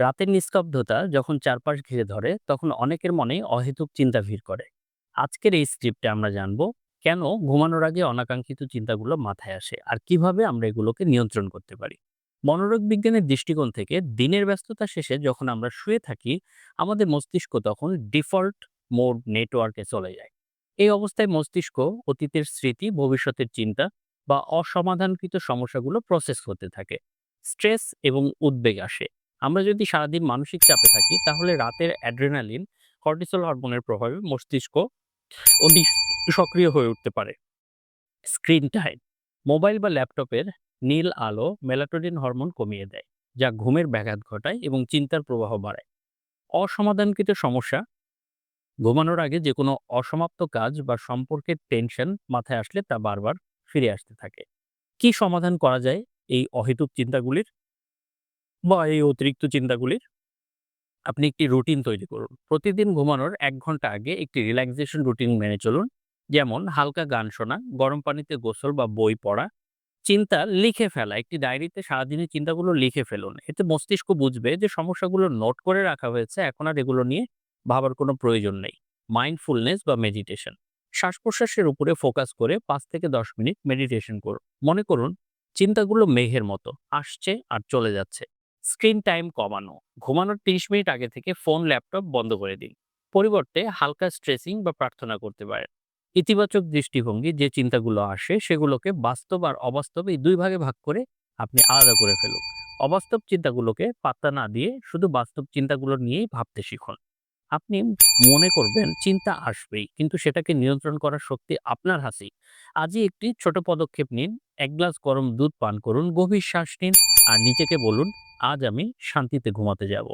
রাতের নিস্তব্ধতা যখন চারপাশ ঘিরে ধরে, তখন অনেকের মনে অহেতুক চিন্তা ভিড় করে। আজকের এই স্ক্রিপ্টে আমরা জানব, কেন ঘুমানোর আগে অনাকাঙ্ক্ষিত চিন্তাগুলো মাথায় আসে আর কীভাবে আমরা এগুলোকে নিয়ন্ত্রণ করতে পারি? মনোরোগ বিজ্ঞানের দৃষ্টিকোণ থেকে দিনের ব্যস্ততা শেষে যখন আমরা শুয়ে থাকি, আমাদের মস্তিষ্ক তখন ডিফল্ট মোড নেটওয়ার্কে চলে যায়। এই অবস্থায় মস্তিষ্ক অতীতের স্মৃতি, ভবিষ্যতের চিন্তা বা অসমাধানকৃত সমস্যাগুলো প্রসেস করতে থাকে। স্ট্রেস এবং উদ্বেগ আসে। আমরা যদি সারাদিন মানসিক চাপে থাকি, তাহলে রাতের অ্যাড্রেনালিন, কর্টিসল হরমোনের প্রভাবে মস্তিষ্ক অতি সক্রিয় হয়ে উঠতে পারে। স্ক্রিন টাইম, মোবাইল বা ল্যাপটপের নীল আলো মেলাটোনিন হরমোন কমিয়ে দেয়, যা ঘুমের ব্যাঘাত ঘটায় এবং চিন্তার প্রবাহ বাড়ায়। অসমাধানকৃত সমস্যা, ঘুমানোর আগে যে কোনো অসমাপ্ত কাজ বা সম্পর্কের টেনশন মাথায় আসলে তা বারবার ফিরে আসতে থাকে। কি সমাধান করা যায় এই অহেতুক চিন্তাগুলির? বা এই অতিরিক্ত চিন্তাগুলির আপনি একটি রুটিন তৈরি করুন। প্রতিদিন ঘুমানোর এক ঘণ্টা আগে একটি রিল্যাক্সেশন রুটিন মেনে চলুন। যেমন হালকা গান শোনা, গরম পানিতে গোসল বা বই পড়া, চিন্তা লিখে ফেলা, একটি ডায়েরিতে সারাদিনের চিন্তাগুলো লিখে ফেলুন। এতে মস্তিষ্ক বুঝবে যে সমস্যাগুলো নোট করে রাখা হয়েছে, এখন আর এগুলো নিয়ে ভাবার কোনো প্রয়োজন নেই। মাইন্ডফুলনেস বা মেডিটেশন শ্বাস প্রশ্বাসের উপরে ফোকাস করে পাঁচ থেকে দশ মিনিট মেডিটেশন করুন। মনে করুন, চিন্তাগুলো মেঘের মতো, আসছে আর চলে যাচ্ছে। স্ক্রিন টাইম কমানো, ঘুমানোর 30 মিনিট আগে থেকে ফোন, ল্যাপটপ বন্ধ করে দিন। পরিবর্তে হালকা স্ট্রেসিং বা প্রার্থনা করতে পারেন। ইতিবাচক দৃষ্টিভঙ্গি যে চিন্তাগুলো আসে সেগুলোকে বাস্তব আর অবাস্তব এই দুই ভাগে ভাগ করে আপনি আলাদা করে ফেলুন। অবাস্তব চিন্তাগুলোকে পাত্তা না দিয়ে শুধু বাস্তব চিন্তাগুলো নিয়েই ভাবতে শিখুন। আপনি মনে করবেন চিন্তা আসবেই, কিন্তু সেটাকে নিয়ন্ত্রণ করার শক্তি আপনার হাতেই। আজই একটি ছোট পদক্ষেপ নিন, এক গ্লাস গরম দুধ পান করুন, গভীর শ্বাস নিন আর নিজেকে বলুন আজ আমি শান্তিতে ঘুমাতে যাব।